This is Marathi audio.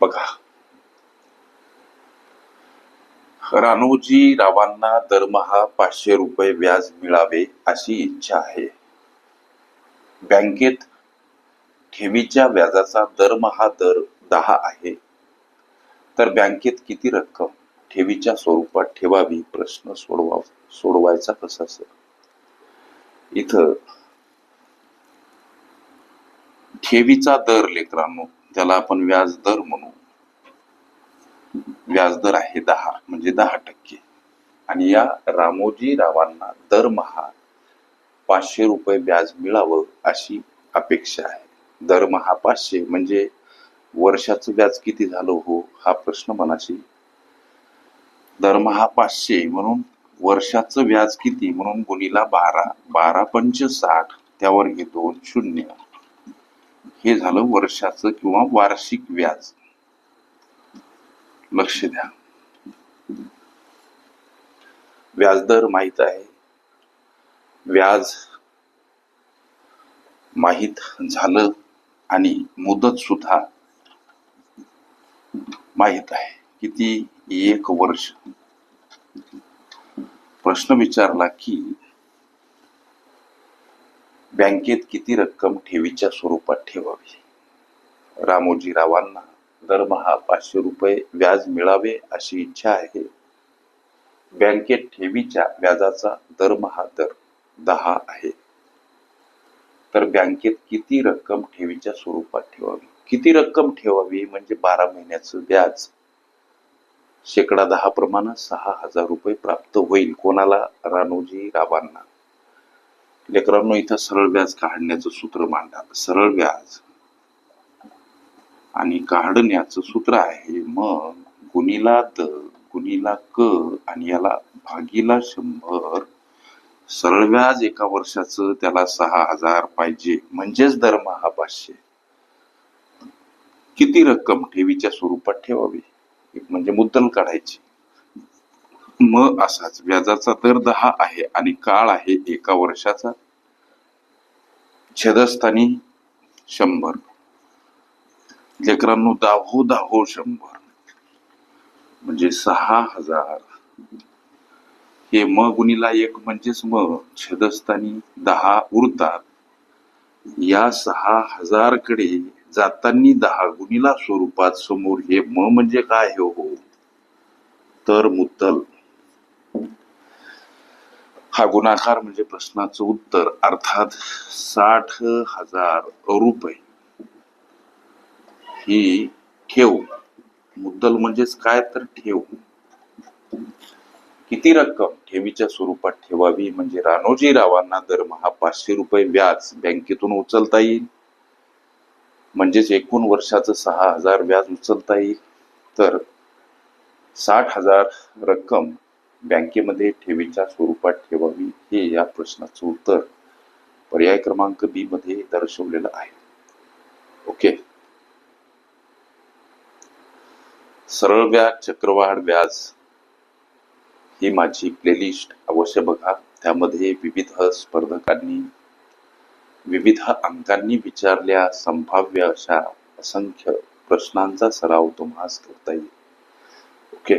बघा. रानोजी रावांना दरमहा पाचशे रुपये व्याज मिळावे अशी इच्छा आहे. बँकेत ठेवीच्या व्याजाचा दरमहा दर दहा आहे. तर बँकेत किती रक्कम? ठेवीच्या स्वरूपात ठेवावी प्रश्न सोडवा सोडवायचा कसा सर? इथं ठेवीचा दर लेकरांनो त्याला आपण व्याज दर म्हणू. व्याजदर आहे दहा म्हणजे दहा टक्के. आणि या रामोजी रावांना दरमहा पाचशे रुपये व्याज मिळावं अशी अपेक्षा आहे. दरमहा पाचशे म्हणजे वर्षाचं व्याज किती झालं हो हा प्रश्न मनाशी. दरमहा पाचशे म्हणून वर्षाचं व्याज किती म्हणून गुणीला बारा बारा पंच साठ त्यावर हे दोन शून्य. हे झालं वर्षाचं किंवा वार्षिक व्याज. लक्ष द्या. व्याजदर माहीत आहे. व्याज माहीत झालं आणि मुदत सुद्धा माहीत आहे. किती? एक वर्ष. प्रश्न विचारला की बँकेत किती रक्कम ठेवीच्या स्वरूपात ठेवावी? रामोजी रावांना दरमहा पाचशे रुपये व्याज मिळावे अशी इच्छा आहे. बँकेत ठेवीच्या व्याजाचा दरमहा दर दहा आहे. तर बँकेत किती रक्कम ठेवीच्या स्वरूपात ठेवावी? किती रक्कम ठेवावी म्हणजे बारा महिन्याचं व्याज? शेकडा दहा प्रमाणे सहा हजार रुपये प्राप्त होईल. कोणाला? रानोजी रावांना लेकरांनो इथं सरळ व्याज काढण्याचं सूत्र मांडा. सरळ व्याज आणि काढण्याचं सूत्र आहे मग गुणीला द गुणीला क आणि याला भागीला शंभर. सरळ व्याज एका वर्षाचं त्याला सहा हजार पाहिजे. म्हणजेच दरमहा पाचशे. किती रक्कम ठेवीच्या स्वरूपात ठेवावी? एक म्हणजे मुद्दल काढायची. म असाच. व्याजाचा दर दहा आहे आणि काळ आहे एका वर्षाचा. छेदस्थानी शंभर. लेकरांनो दाहो दाहो शंभर. म्हणजे सहा हजार. हे म गुणीला एक म्हणजेच म. छेदस्थानी दहा उरतात. या सहा हजारकडे जातानी दहा गुणीला स्वरूपात समोर हे म म्हणजे काय हे? हो तर मुद्दल हा गुणाकार म्हणजे प्रश्नाचं उत्तर अर्थात साठ हजार रुपये. ही ठेव. मुद्दल म्हणजेच काय तर ठेव. किती रक्कम ठेवीच्या स्वरूपात ठेवावी? म्हणजे रानोजी रावांना दरमहा पाचशे रुपये व्याज बँकेतून उचलता येईल. म्हणजेच एकूण वर्षाचं सहा हजार व्याज उचलता येईल. तर साठ हजार रक्कम बँकेमध्ये ठेवीच्या स्वरूपात ठेवावी हे या प्रश्नाचं उत्तर पर्याय क्रमांक बी मध्ये दर्शवलेलं आहे. ओके सरळ व्याज चक्रवाढ व्याज ही माझी प्लेलिस्ट अवश्य बघा. त्यामध्ये विविध स्पर्धकांनी विविध अंकांनी विचारल्या संभाव्य अशा असंख्य प्रश्नांचा सराव तुम्हाला करता येईल. ओके